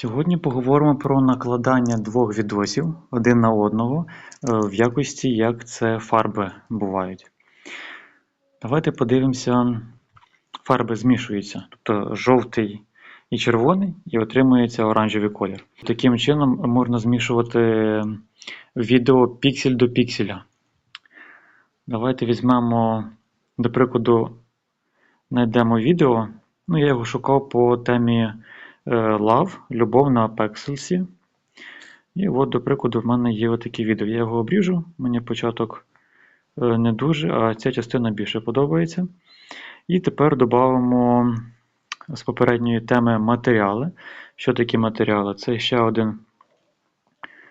Сьогодні поговоримо про накладання двох відосів один на одного е, в якості, як це фарби бувають. Давайте подивимося, фарби змішуються, тобто жовтий і червоний, і отримується оранжевий колір. Таким чином можна змішувати відео піксель до пікселя. Давайте візьмемо, до прикладу, знайдемо відео. Ну, я його шукав по темі Love, любов на пекселсі. І от, до прикладу, в мене є отаке відео. Я його обріжу, мені початок е, не дуже, а ця частина більше подобається. І тепер додамо з попередньої теми матеріали. Що такі матеріали? Це ще один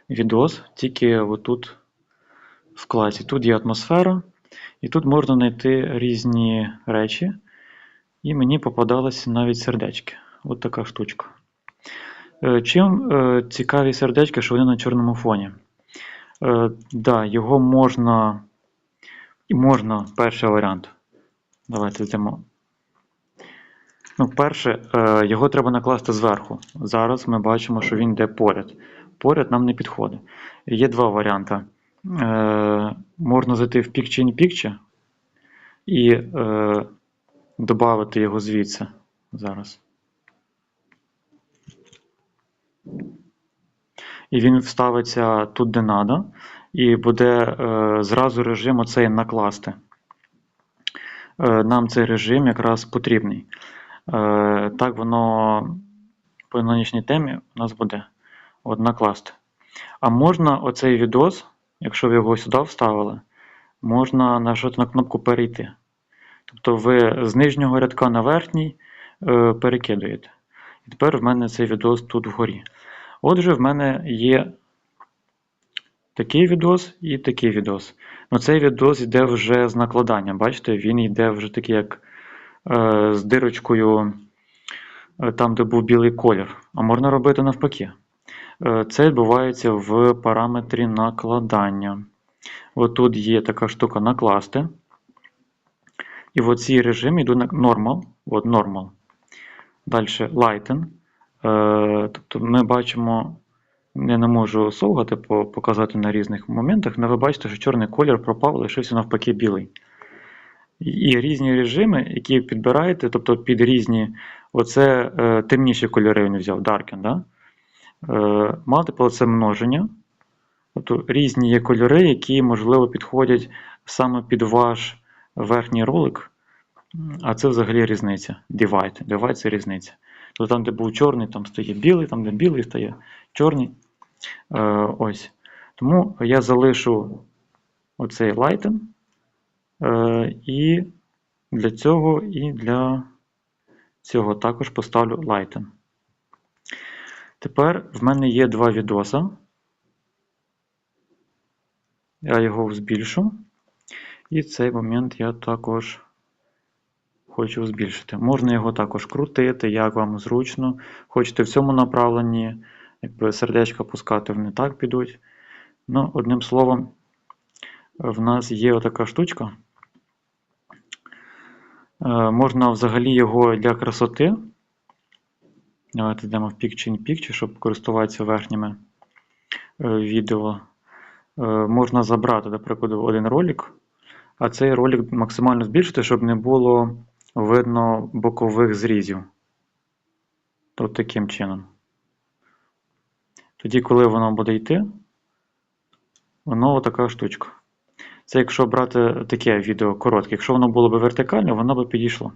відос, тільки отут в класі. Тут є атмосфера, і тут можна знайти різні речі. І мені попадалися навіть сердечки. От така штучка. Е, Чим е, цікаві сердечки, що вони на чорному фоні? Е, да, його можна. Можна перший варіант. Давайте йдемо. Ну, перше, його треба накласти зверху. Зараз ми бачимо, що він йде поряд. Поряд нам не підходить. Є два варіанти. Можна зайти в Picture in Picture і додати його звідси зараз. І він вставиться тут, де надо, і буде е, зразу режим оцей накласти. Е, нам цей режим якраз потрібний. Е, так воно по нинішній темі у нас буде от накласти. А можна оцей відос, якщо ви його сюди вставили, можна нажати на кнопку перейти. Тобто ви з нижнього рядка на верхній перекидуєте. І тепер в мене цей відос тут вгорі. Отже, в мене є такий відос і такий відос. Ну, Цей відос йде вже з накладанням. Бачите, він йде вже такий, як е, з дирочкою е, там, де був білий колір. А можна робити навпаки. Е, це відбувається в параметрі накладання. От тут є така штука накласти. І в цій режимі йду на Normal. От Normal. Далі Lighten. Е, тобто ми бачимо, я не можу совгати, показати на різних моментах, але ви бачите, що чорний колір пропав, лишився навпаки білий. І різні режими, які підбираєте, тобто під різні, оце е, темніші кольори він взяв, Darken. Да? Е, Multiple це множення. Тобто різні є кольори, які, можливо, підходять саме під ваш верхній ролик. А це взагалі різниця. Divide. Divide це різниця. Тобто там, де був чорний, там стає білий, там, де білий стає чорний. Е, ось. Тому я залишу оцей lighten. Е, і для цього і для цього також поставлю lighten. Тепер в мене є два відоса. Я його збільшу. І цей момент я також хочу збільшити. Можна його також крутити, як вам зручно. Хочете в цьому направленні, якби сердечка пускати, вони так підуть. Ну, одним словом, в нас є отака штучка. Е, можна взагалі його для красоти. Давайте йдемо в Picture in Picture, щоб користуватися верхніми е, відео. Е, можна забрати, до прикладу, один ролик, а цей ролик максимально збільшити, щоб не було видно бокових зрізів. От таким чином. Тоді, коли воно буде йти, воно така штучка. Це якщо брати таке відео коротке. Якщо воно було б вертикальне, воно б підійшло.